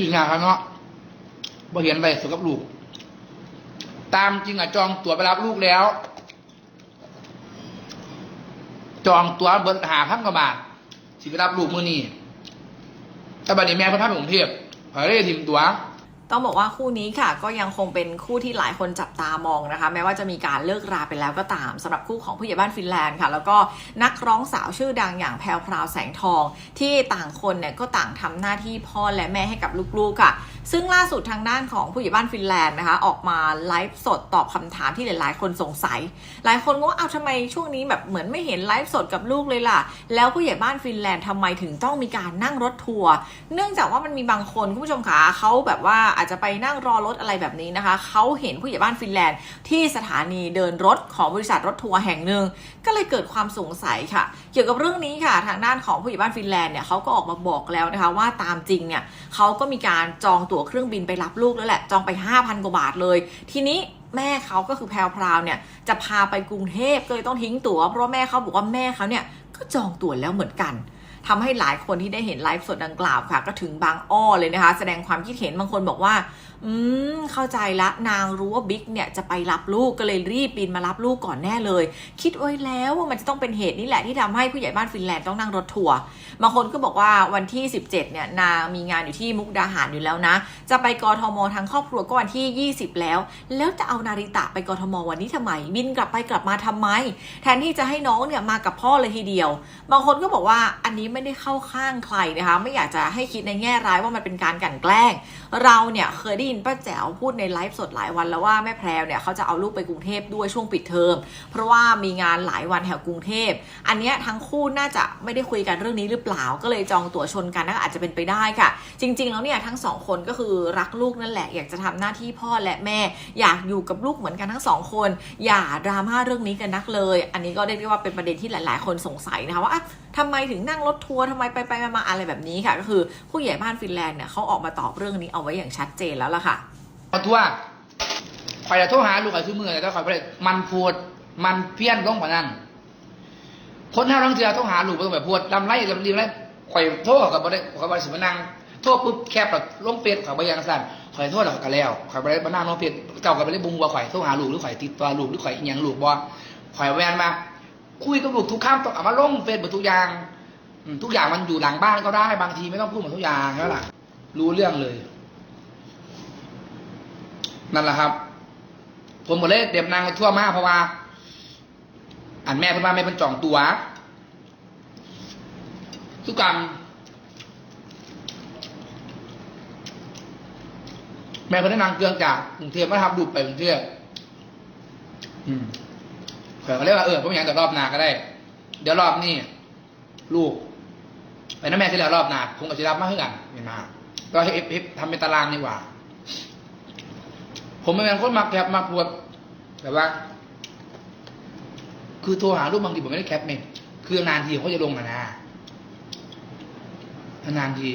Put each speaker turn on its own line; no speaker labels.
อยู่งางครับเนาะบ่เห็นไปสุกับลูก ตามจริงอะจองตั๋วไปรับลูกแล้ว จองตั๋วเบิร์หาพันกว่าบาทสิไปรับลูกมือนี้แต่บัดนี้แม่เพิ่นพาไปกรุงเทพขอยเลยทิมตั๋ว
ต้องบอกว่าคู่นี้ค่ะก็ยังคงเป็นคู่ที่หลายคนจับตามองนะคะ แม้ว่าจะมีการเลิกราไปแล้วก็ตามสำหรับคู่ของผู้ใหญ่บ้านฟินแลนด์ค่ะ แล้วก็นักร้องสาวชื่อดังอย่างแพรวพราวแสงทอง ที่ต่างคนเนี่ยก็ต่างทำหน้าที่พ่อและแม่ให้กับลูกๆค่ะ ซึ่งล่าสุดทางด้านของผู้ใหญ่บ้านฟินแลนด์นะคะ ออกมาไลฟ์สดตอบคำถามที่หลาย ๆ คนสงสัย หลายคนก็ว่าเอาทำไมช่วงนี้แบบเหมือนไม่เห็นไลฟ์สดกับลูกเลยล่ะ แล้วผู้ใหญ่บ้านฟินแลนด์ทำไมถึงต้องมีการนั่งรถทัวร์เนื่องจากว่ามันมีบางคนคุณผู้ชมคะเขาแบบว่าอาจจะไปนั่งรอรถอะไรแบบนี้นะคะเขาเห็นผู้ใหญ่บ้านฟินแลนด์ ที่สถานีเดินรถของบริษัทรถทัวร์แห่งหนึ่งก็เลยเกิดความสงสัยค่ะ เกี่ยวกับเรื่องนี้ค่ะ ทางด้านของผู้ใหญ่บ้านฟินแลนด์เนี่ยเขาก็ออกมาบอกแล้วนะคะว่าตามจริงเนี่ยเขาก็มีการจองตั๋วเครื่องบินไปรับลูกแล้วแหละ จองไป 5,000 กว่าบาทเลย ทีนี้แม่เขาก็คือแพรวพราวเนี่ยจะพาไปกรุงเทพก็เลยต้องทิ้งตั๋วเพราะแม่เขาบอกว่าแม่เขาเนี่ยก็จองตั๋วแล้วเหมือนกันทำให้หลายคนที่ได้เห็นไลฟ์สดดังกล่าวค่ะ ก็ถึงบางอ้อเลยนะคะ แสดงความคิดเห็นบางคนบอกว่า อืม เข้าใจละนางรู้ว่าบิ๊กเนี่ยจะไปรับลูกก็เลยรีบบินมารับลูกก่อนแน่เลย คิดไว้แล้วว่ามันจะต้องเป็นเหตุนี้แหละที่ทำให้ผู้ใหญ่บ้านฟินแลนด์ต้องนั่งรถทัวร์บางคนก็บอกว่าวันที่ 17เนี่ยนางมีงานอยู่ที่มุกดาหารอยู่แล้วนะ จะไปกทมทั้งครอบครัวก็วันที่ 20 แล้ว แล้วจะเอานาริตะไปกทมวันนี้ทำไม บินกลับไปกลับมาทำไม แทนที่จะให้น้องเนี่ยมากับพ่อเลยทีเดียว บางคนก็บอกว่าอันนี้ไม่ได้เข้าข้างใครนะคะ ไม่อยากจะให้คิดในแง่ร้ายว่ามันเป็นการกลั่นแกล้ง เราเนี่ยเคยได้ยินป้าแจ๋วพูดในไลฟ์สดหลายวันแล้วว่าแม่แพรวเนี่ยเขาจะเอาลูกไปกรุงเทพด้วยช่วงปิดเทอม เพราะว่ามีงานหลายวันแถวกรุงเทพ อันเนี้ยทั้งคู่น่าจะไม่ได้คุยกันเรื่องนี้หรือเปล่า ก็เลยจองตั๋วชนกันนะอาจจะเป็นไปได้ค่ะ จริง ๆ แล้วเนี่ยทั้งสองคนก็คือรักลูกนั่นแหละ อยากจะทำหน้าที่พ่อและแม่ อยากอยู่กับลูกเหมือนกันทั้งสองคน อย่าดราม่าเรื่องนี้กันนักเลย อันนี้ก็เรียกได้ว่าเป็นประเด็นที่หลาย ๆ คนสงสัยนะคะว่าทำไมถึงนั่งรถทัวร์ทำไมไปไปมาอะไรแบบนี้ค่ะ ก็คือผู้ใหญ่บ้านฟินแลนด์เนี่ยเขาออกมาตอบเรื่องนี้เอาไว้อย่างชัดเจนแล้วล่ะค่ะ
ขอทั่วข่อยจะโทรหาลูกข่อยซื้อมือแต่ข่อยไปมันพูด มันเพี้ยนลงกว่านั้น คนห้าลังเทือโทรหาลูกบ่ต้องแบบพูดลำไรลำรีไรข่อยโทรกับบ่ได้ข่อยบ่ได้สิมานั่งโทรปุ๊บแคบแบบลงเฟซข่อยบ่อยังสั่นข่อยโทรแล้วก็แล้วข่อยบ่ได้านั่งลงเฟซเจ้าก็บ่ได้บุงว่าข่อยโทรหาลูกหรือข่อยติดต่อลูกหรือข่อยอีหยังลูกบ่ข่อยแวนมา คุยกับลูกทุกคำต้องเอามาลงเฟซหมดทุกอย่างทุกอย่างมันอยู่หลังบ้านก็ได้ บางทีไม่ต้องพูดหมดทุกอย่างแล้วล่ะ รู้เรื่องเลย นั่นแหละครับ ผมหมดเลยเด็บนางทั่วมากเพราะว่าอันแม่เพิ่นว่าแม่เป็นจองตัวทุกกรรมแม่เพิ่นนางเกลืองจากกรุงเทพมาทำดูไปกรุงเทพอืม อเขาเรียกว่าเออผมอยากจะรอบหนาก็ได้ เดี๋ยวรอบนี้ลูกไปนั่นแม่ที่แล้วรอบหนาผมก็จะรับมาให้กันเห็นไหมก็ให้เอฟทำเป็นตารางดีกว่า ผมเป็นคนมักแคปมักพวดแบบว่า คือโทรหารูปบางทีผมไม่ได้แคปเนี่ยคือนานทีเขาจะลงอะนะนานที